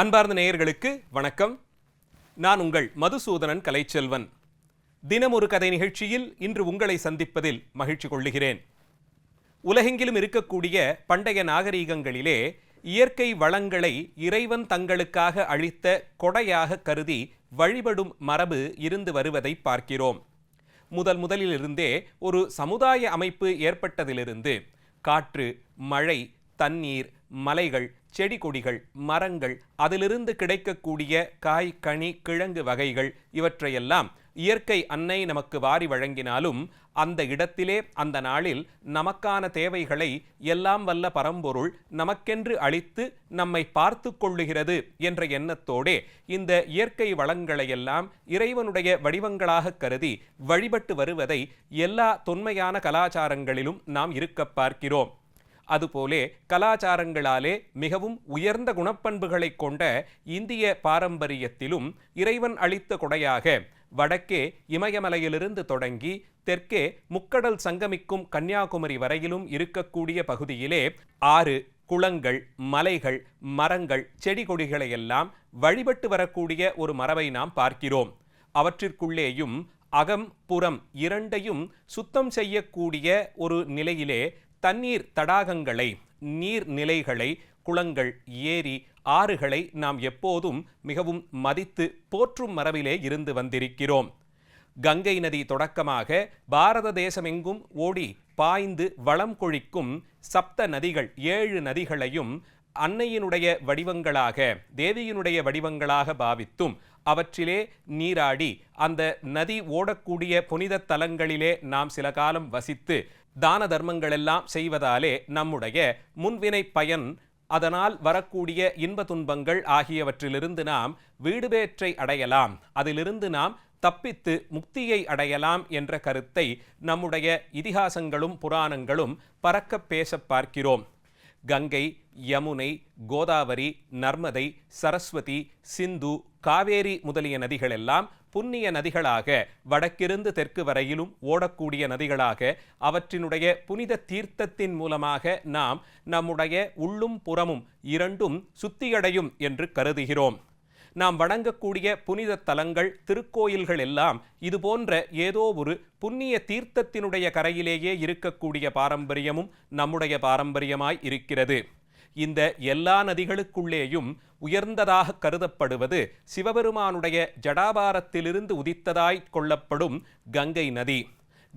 அன்பார்ந்த நேயர்களுக்கு வணக்கம். நான் உங்கள் மதுசூதனன் கலைச்செல்வன். தினம் ஒரு கதை நிகழ்ச்சியில் இன்று உங்களை சந்திப்பதில் மகிழ்ச்சி கொள்ளுகிறேன். உலகெங்கிலும் இருக்கக்கூடிய பண்டைய நாகரீகங்களிலே இயற்கை வளங்களை இறைவன் தங்களுக்காக அளித்த கொடையாக கருதி வழிபடும் மரபு இருந்து வருவதை பார்க்கிறோம். முதல் முதலிலிருந்தே ஒரு சமுதாய அமைப்பு ஏற்பட்டதிலிருந்து காற்று மழை தண்ணீர் மலைகள் செடி கொடிகள் மரங்கள் அதிலிருந்து கிடைக்கக்கூடிய காய் கனி கிழங்கு வகைகள் இவற்றையெல்லாம் இயற்கை அன்னை நமக்கு வாரி வழங்கினாலும் அந்த இடத்திலே அந்த நாளில் நமக்கான தேவைகளை எல்லாம் வல்ல பரம்பொருள் நமக்கென்று அளித்து நம்மை பார்த்து கொள்ளுகிறது என்ற எண்ணத்தோடே இந்த இயற்கை வளங்களையெல்லாம் இறைவனுடைய வடிவங்களாக கருதி வழிபட்டு வருவதை எல்லா தொன்மையான கலாச்சாரங்களிலும் நாம் இருக்க பார்க்கிறோம். அதுபோலே கலாச்சாரங்களாலே மிகவும் உயர்ந்த குணப்பண்புகளை கொண்ட இந்திய பாரம்பரியத்திலும் இறைவன் அளித்த கொடையாக வடக்கே இமயமலையிலிருந்து தொடங்கி தெற்கே முக்கடல் சங்கமிக்கும் கன்னியாகுமரி வரையிலும் இருக்கக்கூடிய பகுதியிலே ஆறு குளங்கள் மலைகள் மரங்கள் செடி கொடிகளையெல்லாம் வழிபட்டு வரக்கூடிய ஒரு மரபை நாம் பார்க்கிறோம். அவற்றிற்குள்ளேயும் அகம் புறம் இரண்டையும் சுத்தம் செய்யக்கூடிய ஒரு நிலையிலே தண்ணீர் தடாகங்களை நீர்நிலைகளை குளங்கள் ஏரி ஆறுகளை நாம் எப்போதும் மிகவும் மதித்து போற்றும் மரபிலே இருந்து வந்திருக்கிறோம். கங்கை நதி தொடக்கமாக பாரத தேசமெங்கும் ஓடி பாய்ந்து வளம் கொழிக்கும் சப்த நதிகள் ஏழு நதிகளையும் அன்னையினுடைய வடிவங்களாக தேவியினுடைய வடிவங்களாக பாவித்தும் அவற்றிலே நீராடி அந்த நதி ஓடக்கூடிய புனித தலங்களிலே நாம் சில காலம் வசித்து தான தர்மங்களெல்லாம் செய்வதாலே நம்முடைய முன்வினை பயன் அதனால் வரக்கூடிய இன்ப துன்பங்கள் ஆகியவற்றிலிருந்து நாம் வீடுபேற்றை அடையலாம். அதிலிருந்து நாம் தப்பித்து முக்தியை அடையலாம் என்ற கருத்தை நம்முடைய இதிகாசங்களும் புராணங்களும் பறக்க பேச பார்க்கிறோம். கங்கை யமுனை கோதாவரி நர்மதை சரஸ்வதி சிந்து காவேரி முதலிய நதிகளெல்லாம் புண்ணிய நதிகளாக வடக்கிருந்து தெற்கு வரையிலும் ஓடக்கூடிய நதிகளாக அவற்றினுடைய புனித தீர்த்தத்தின் மூலமாக நாம் நம்முடைய உள்ளும் புறமும் இரண்டும் சுத்தியடையும் என்று கருதுகிறோம். நாம் வணங்கக்கூடிய புனித தலங்கள் திருக்கோயில்கள் எல்லாம் இதுபோன்ற ஏதோ ஒரு புண்ணிய தீர்த்தத்தினுடைய கரையிலேயே இருக்கக்கூடிய பாரம்பரியமும் நம்முடைய பாரம்பரியமாய் இருக்கிறது. இந்த எல்லா நதிகளுக்குள்ளேயும் உயர்ந்ததாக கருதப்படுவது சிவபெருமானுடைய ஜடாபாரத்திலிருந்து உதித்ததாய் கொள்ளப்படும் கங்கை நதி.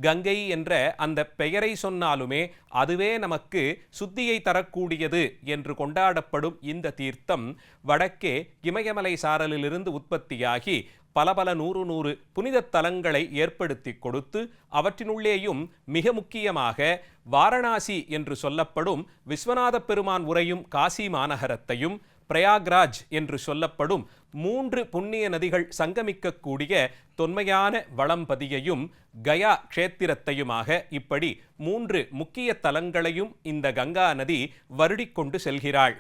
கங்கை என்ற அந்த பெயரை சொன்னாலுமே அதுவே நமக்கு சுத்தியை தரக்கூடியது என்று கொண்டாடப்படும் இந்த தீர்த்தம் வடக்கே இமயமலை சாரலிலிருந்து உற்பத்தியாகி பல பல நூறு நூறு புனித தலங்களை ஏற்படுத்தி கொடுத்து அவற்றினுள்ளேயும் மிக முக்கியமாக வாரணாசி என்று சொல்லப்படும் விஸ்வநாத பெருமான் உரையும் காசி மாநகரத்தையும் பிரயாக்ராஜ் என்று சொல்லப்படும் மூன்று புண்ணிய நதிகள் சங்கமிக்கக்கூடிய தொன்மையான வளம்பதியையும் கயா க்ஷேத்திரத்தையுமாக இப்படி மூன்று முக்கிய தலங்களையும் இந்த கங்கா நதி வருடிக்கொண்டு செல்கிறாள்.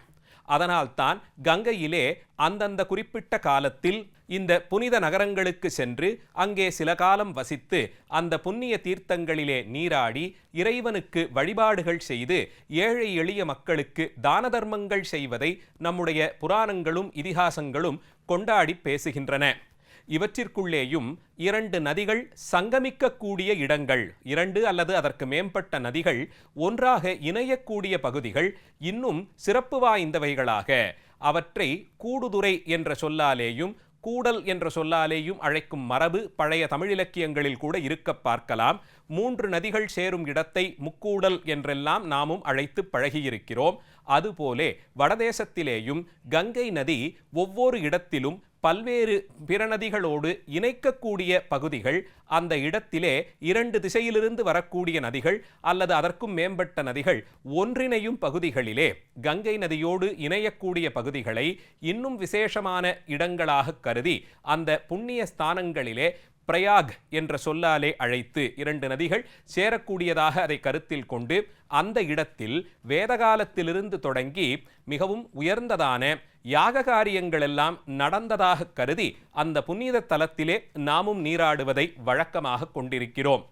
அதனால்தான் கங்கையிலே அந்தந்த குறிப்பிட்ட காலத்தில் இந்த புனித நகரங்களுக்கு சென்று அங்கே சில காலம் வசித்து அந்த புண்ணிய தீர்த்தங்களிலே நீராடி இறைவனுக்கு வழிபாடுகள் செய்து ஏழை எளிய மக்களுக்கு தான தர்மங்கள் செய்வதை நம்முடைய புராணங்களும் இதிகாசங்களும் கொண்டாடி பேசுகின்றன. இவற்றிற்குள்ளேயும் இரண்டு நதிகள் சங்கமிக்கக்கூடிய இடங்கள் இரண்டு அல்லது அதற்கு மேம்பட்ட நதிகள் ஒன்றாக இணையக்கூடிய பகுதிகள் இன்னும் சிறப்பு வாய்ந்தவைகளாக. அவற்றை கூடுதுறை என்ற சொல்லாலேயும் கூடல் என்ற சொல்லாலேயும் அழைக்கும் மரபு பழைய தமிழிலக்கியங்களில் கூட இருக்க பார்க்கலாம். மூன்று நதிகள் சேரும் இடத்தை முக்கூடல் என்றெல்லாம் நாமும் அழைத்து பழகியிருக்கிறோம். அதுபோலே வடதேசத்திலேயும் கங்கை நதி ஒவ்வொரு இடத்திலும் பல்வேறு பிற நதிகளோடு இணைக்கக்கூடிய பகுதிகள் அந்த இடத்திலே இரண்டு திசையிலிருந்து வரக்கூடிய நதிகள் அல்லது அதற்கும் மேம்பட்ட நதிகள் ஒன்றிணையும் பகுதிகளிலே கங்கை நதியோடு இணையக்கூடிய பகுதிகளை இன்னும் விசேஷமான இடங்களாக கருதி அந்த புண்ணிய ஸ்தானங்களிலே பிரயாக் என்ற சொல்லாலே அழைத்து இரண்டு நதிகள் சேரக்கூடியதாக அதை கருத்தில் கொண்டு அந்த இடத்தில் வேதகாலத்திலிருந்து தொடங்கி மிகவும் உயர்ந்ததான யாக காரியங்கள் எல்லாம் நடந்ததாக கருதி அந்த புனித தலத்திலே நாமும் நீராடுவதை வழக்கமாக கொண்டிருக்கிறோம்.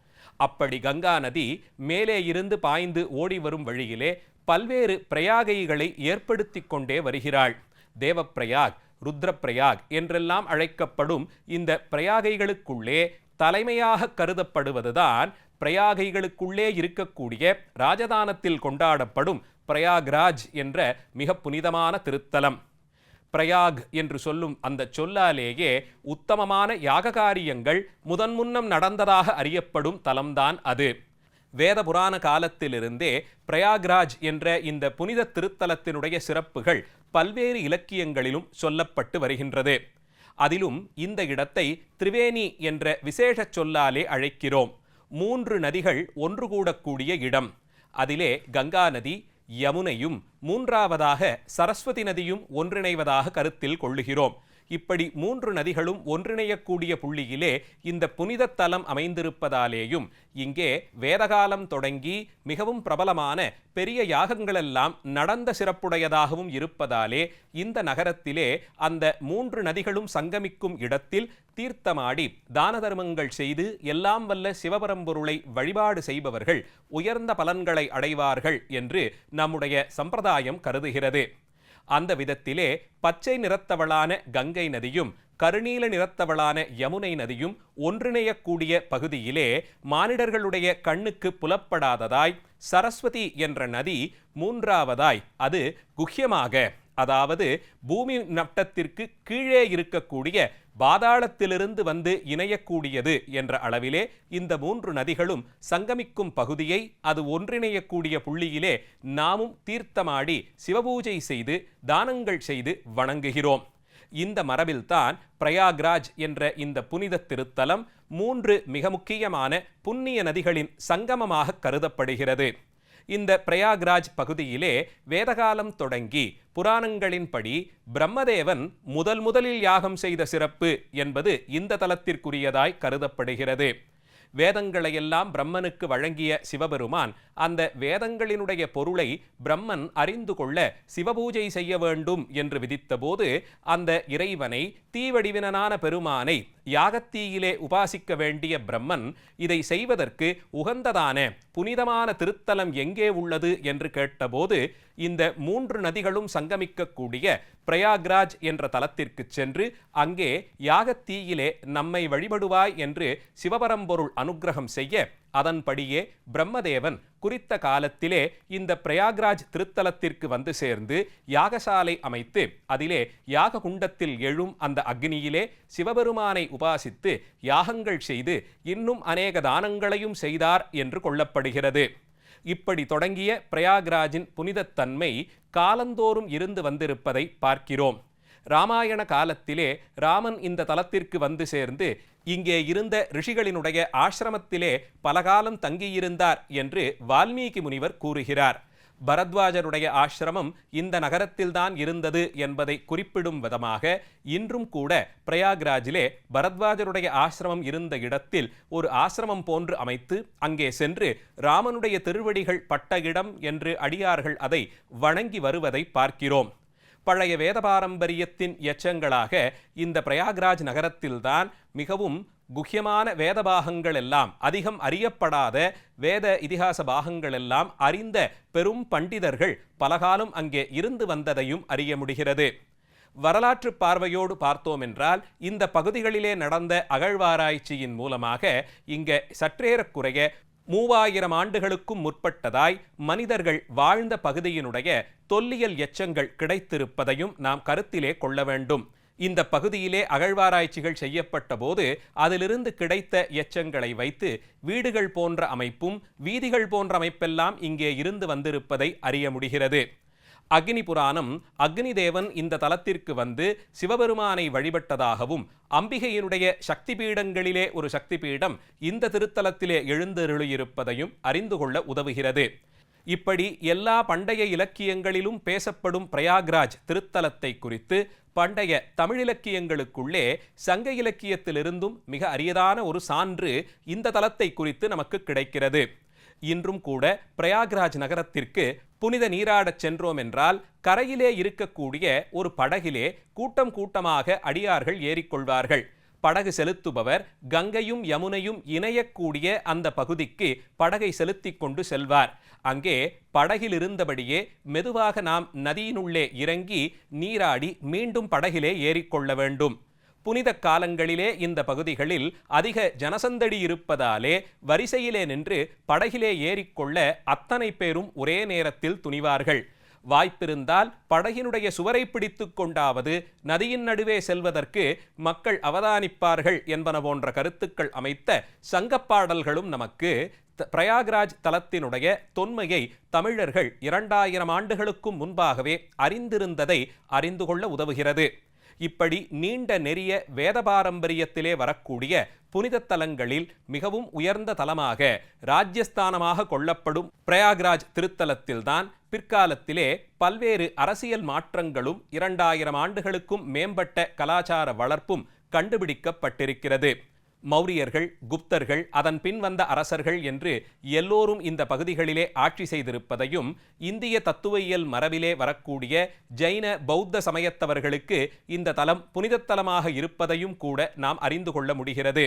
அப்படி கங்கா நதி மேலே இருந்து பாய்ந்து ஓடி வரும் வழியிலே பல்வேறு பிரயாகைகளை ஏற்படுத்தி கொண்டே வருகிறாள். தேவப்பிரயாக் ருத்ரப்பிரயாக் என்றெல்லாம் அழைக்கப்படும் இந்த பிரயாகைகளுக்குள்ளே தலைமையாக கருதப்படுவதுதான் பிரயாகைகளுக்குள்ளே இருக்கக்கூடிய ராஜதானத்தில் கொண்டாடப்படும் பிரயாக்ராஜ் என்ற மிக புனிதமான திருத்தலம். பிரயாக் என்று சொல்லும் அந்த சொல்லாலேயே உத்தமமான யாக காரியங்கள் முதன்முன்னம் நடந்ததாக அறியப்படும் தலம்தான் அது. வேத புராண காலத்திலிருந்தே பிரயாக்ராஜ் என்ற இந்த புனித திருத்தலத்தினுடைய சிறப்புகள் பல்வேறு இலக்கியங்களிலும் சொல்லப்பட்டு வருகின்றது. அதிலும் இந்த இடத்தை திரிவேணி என்ற விசேஷ சொல்லாலே அழைக்கிறோம். மூன்று நதிகள் ஒன்று கூடக்கூடிய இடம். அதிலே கங்கா நதி யமுனையும் மூன்றாவதாக சரஸ்வதி நதியும் ஒன்றிணைவதாக கருத்தில் கொள்ளுகிறோம். இப்படி மூன்று நதிகளும் ஒன்றிணையக்கூடிய புள்ளியிலே இந்த புனித தலம் அமைந்திருப்பதாலேயும் இங்கே வேதகாலம் தொடங்கி மிகவும் பிரபலமான பெரிய யாகங்களெல்லாம் நடந்த சிறப்புடையதாகவும் இருப்பதாலே இந்த நகரத்திலே அந்த மூன்று நதிகளும் சங்கமிக்கும் இடத்தில் தீர்த்தமாடி தான தர்மங்கள் செய்து எல்லாம் வல்ல சிவபரம்பொருளை வழிபாடு செய்பவர்கள் உயர்ந்த பலன்களை அடைவார்கள் என்று நம்முடைய சம்பிரதாயம் கருதுகிறது. அந்த விதத்திலே பச்சை நிறத்தவளான கங்கை நதியும் கருநீல நிறத்தவளான யமுனை நதியும் ஒன்றிணையக்கூடிய பகுதியிலே மானிடர்களுடைய கண்ணுக்கு புலப்படாததாய் சரஸ்வதி என்ற நதி மூன்றாவதாய் அது குஹ்யமாக அதாவது பூமி நட்டத்திற்கு கீழே இருக்கக்கூடிய பாதாளத்திலிருந்து வந்து இணையக்கூடியது என்ற அளவிலே இந்த மூன்று நதிகளும் சங்கமிக்கும் பகுதியை அது ஒன்றிணையக்கூடிய புள்ளியிலே நாமும் தீர்த்தமாடி சிவபூஜை செய்து தானங்கள் செய்து வணங்குகிறோம். இந்த மரபில்தான் பிரயாக்ராஜ் என்ற இந்த புனித திருத்தலம் மூன்று மிக முக்கியமான புண்ணிய நதிகளின் சங்கமமாக கருதப்படுகிறது. இந்த பிரயாக்ராஜ் பகுதியிலே வேதகாலம் தொடங்கி புராணங்களின்படி பிரம்மதேவன் முதல் முதலில் யாகம் செய்த சிறப்பு என்பது இந்த தலத்திற்குரியதாய் கருதப்படுகிறது. வேதங்களையெல்லாம் பிரம்மனுக்கு வழங்கிய சிவபெருமான் அந்த வேதங்களினுடைய பொருளை பிரம்மன் அறிந்து கொள்ள சிவபூஜை செய்ய வேண்டும் என்று விதித்தபோது அந்த இறைவனை தீவடிவினனான பெருமானை யாகத்தீயிலே உபாசிக்க வேண்டிய பிரம்மன் இதை செய்வதற்கு உகந்ததான புனிதமான திருத்தலம் எங்கே உள்ளது என்று கேட்டபோது இந்த மூன்று நதிகளும் சங்கமிக்கக்கூடிய பிரயாக்ராஜ் என்ற தலத்திற்கு சென்று அங்கே யாகத்தீயிலே நம்மை வழிபடுவாய் என்று சிவபரம்பொருள் அனுக்கிரகம் செய்ய அதன்படியே பிரம்மதேவன் குறித்த காலத்திலே இந்த பிரயாக்ராஜ் திருத்தலத்திற்கு வந்து சேர்ந்து யாகசாலை அமைத்து அதிலே யாக குண்டத்தில் எழும் அந்த அக்னியிலே சிவபெருமானை உபாசித்து யாகங்கள் செய்து இன்னும் அநேக தானங்களையும் செய்தார் என்று கொள்ளப்படுகிறது. இப்படி தொடங்கிய பிரயாக்ராஜின் புனிதத்தன்மை காலந்தோறும் இருந்து வந்திருப்பதை பார்க்கிறோம். ராமாயண காலத்திலே ராமன் இந்த தலத்திற்கு வந்து சேர்ந்து இங்கே இருந்த ரிஷிகளினுடைய ஆசிரமத்திலே பலகாலம் தங்கியிருந்தார் என்று வால்மீகி முனிவர் கூறுகிறார். பரத்வாஜருடைய ஆசிரமம் இந்த நகரத்தில்தான் இருந்தது என்பதை குறிப்பிடும் விதமாக இன்றும் கூட பிரயாக்ராஜிலே பரத்வாஜருடைய ஆசிரமம் இருந்த இடத்தில் ஒரு ஆசிரமம் போன்று அமைத்து அங்கே சென்று ராமனுடைய திருவடிகள் பட்ட இடம் என்று அடியார்கள் அதை வணங்கி வருவதை பார்க்கிறோம். பழைய வேத பாரம்பரியத்தின் எச்சங்களாக இந்த பிரயாக்ராஜ் நகரத்தில்தான் மிகவும் குஹ்யமான வேத பாகங்கள் எல்லாம் அதிகம் அறியப்படாத வேத இதிகாச பாகங்கள் எல்லாம் அறிந்த பெரும் பண்டிதர்கள் பலகாலம் அங்கே இருந்து வந்ததையும் அறிய முடிகிறது. வரலாற்று பார்வையோடு பார்த்தோம் என்றால் இந்த பகுதிகளிலே நடந்த அகழ்வாராய்ச்சியின் மூலமாக இங்கே சற்றேறக்குறைய மூவாயிரம் ஆண்டுகளுக்கும் முற்பட்டதாய் மனிதர்கள் வாழ்ந்த பகுதியினுடைய தொல்லியல் எச்சங்கள் கிடைத்திருப்பதையும் நாம் கருத்திலே கொள்ள வேண்டும். இந்த பகுதியிலே அகழ்வாராய்ச்சிகள் செய்யப்பட்ட போது அதிலிருந்து கிடைத்த எச்சங்களை வைத்து வீடுகள் போன்ற அமைப்பும் வீதிகள் போன்ற அமைப்பெல்லாம் இங்கே இருந்து வந்திருப்பதை அறிய முடிகிறது. அக்னி புராணம் அக்னி தேவன் இந்த தலத்திற்கு வந்து சிவபெருமானை வழிபட்டதாகவும் அம்பிகையினுடைய சக்தி பீடங்களிலே ஒரு சக்தி பீடம் இந்த திருத்தலத்திலே எழுந்தருளியிருப்பதையும் அறிந்து கொள்ள உதவுகிறது. இப்படி எல்லா பண்டைய இலக்கியங்களிலும் பேசப்படும் பிரயாக்ராஜ் திருத்தலத்தை குறித்து பண்டைய தமிழிலக்கியங்களுக்குள்ளே சங்க இலக்கியத்திலிருந்தும் மிக அரியதான ஒரு சான்று இந்த தலத்தை குறித்து நமக்கு கிடைக்கிறது. இன்றும் கூட பிரயாக்ராஜ் நகரத்திற்கு புனித நீராடச் சென்றோம் என்றால் கரையிலே இருக்கக்கூடிய ஒரு படகிலே கூட்டம் கூட்டமாக அடியார்கள் ஏறிக்கொள்வார்கள். படகு செலுத்துபவர் கங்கையும் யமுனையும் இணையக்கூடிய அந்த பகுதிக்கு படகை செலுத்திக் கொண்டு செல்வார். அங்கே படகில் இருந்தபடியே மெதுவாக நாம் நதியினுள்ளே இறங்கி நீராடி மீண்டும் படகிலே ஏறிக்கொள்ள வேண்டும். புனித காலங்களிலே இந்த பகுதிகளில் அதிக ஜனசந்தடி இருப்பதாலே வரிசையிலே நின்று படகிலே ஏறிக்கொள்ள அத்தனை பேரும் ஒரே நேரத்தில் துணிவார்கள். வாய்ப்பிருந்தால் படகினுடைய சுவரை பிடித்து கொண்டாவது நதியின் நடுவே செல்வதற்கு மக்கள் அவதானிப்பார்கள் என்பன போன்ற கருத்துக்கள் அமைத்த சங்கப்பாடல்களும் நமக்கு பிரயாக்ராஜ் தலத்தினுடைய தொன்மையை தமிழர்கள் இரண்டாயிரம் ஆண்டுகளுக்கும் முன்பாகவே அறிந்திருந்ததை அறிந்து கொள்ள உதவுகிறது. இப்படி நீண்ட நெறிய வேத பாரம்பரியத்திலே வரக்கூடிய புனித தலங்களில் மிகவும் உயர்ந்த தலமாக ராஜ்யஸ்தானமாக கொள்ளப்படும் பிரயாக்ராஜ் திருத்தலத்தில்தான் பிற்காலத்திலே பல்வேறு அரசியல் மாற்றங்களும் இரண்டாயிரம் ஆண்டுகளுக்கும் மேம்பட்ட கலாச்சார வளர்ப்பும் கண்டுபிடிக்கப்பட்டிருக்கிறது. மௌரியர்கள் குப்தர்கள் அதன் பின் வந்த அரசர்கள் என்று எல்லோரும் இந்த பகுதிகளிலே ஆட்சி செய்திருப்பதையும் இந்திய தத்துவயியல் மரபிலே வரக்கூடிய ஜைன பௌத்த சமயத்தவர்களுக்கு இந்த தலம் புனிதத்தலமாக இருப்பதையும் கூட நாம் அறிந்து கொள்ள முடிகிறது.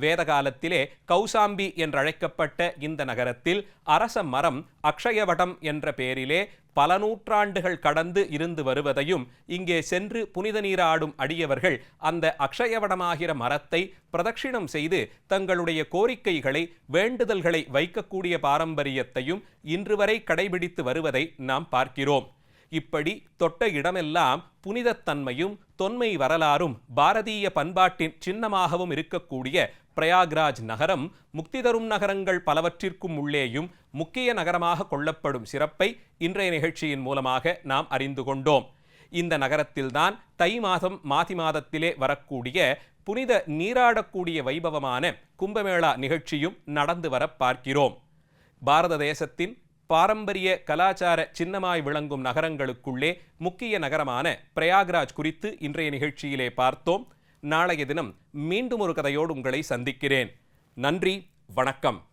வேதகாலத்திலே கௌசாம்பி என்றழைக்கப்பட்ட இந்த நகரத்தில் அரச மரம் அக்ஷயவடம் என்ற பெயரிலே பல நூற்றாண்டுகள் கடந்து இருந்து வருவதையும் இங்கே சென்று புனித நீராடும் அடியவர்கள் அந்த அக்ஷயவடமாகிற மரத்தை பிரதட்சிணம் செய்து தங்களுடைய கோரிக்கைகளை வேண்டுதல்களை வைக்கக்கூடிய பாரம்பரியத்தையும் இன்று வரை கடைபிடித்து வருவதை நாம் பார்க்கிறோம். இப்படி தொட்ட இடமெல்லாம் புனிதத்தன்மையும் தொன்மை வரலாறும் பாரதீய பண்பாட்டின் சின்னமாகவும் இருக்கக்கூடிய பிரயாக்ராஜ் நகரம் முக்தி தரும் நகரங்கள் பலவற்றிற்கும் உள்ளேயும் முக்கிய நகரமாக கொள்ளப்படும் சிறப்பை இன்றைய நிகழ்ச்சியின் மூலமாக நாம் அறிந்து கொண்டோம். இந்த நகரத்தில்தான் தை மாதம் மாதி மாதத்திலே வரக்கூடிய புனித நீராடக்கூடிய வைபவமான கும்பமேளா நிகழ்ச்சியும் நடந்து வர பார்க்கிறோம். பாரத தேசத்தின் பாரம்பரிய கலாச்சார சின்னமாய் விளங்கும் நகரங்களுக்குள்ளே முக்கிய நகரமான பிரயாக்ராஜ் குறித்து இன்றைய நிகழ்ச்சியிலே பார்த்தோம். நாளைய தினம் மீண்டும் ஒரு கதையோடு உங்களை சந்திக்கிறேன். நன்றி வணக்கம்.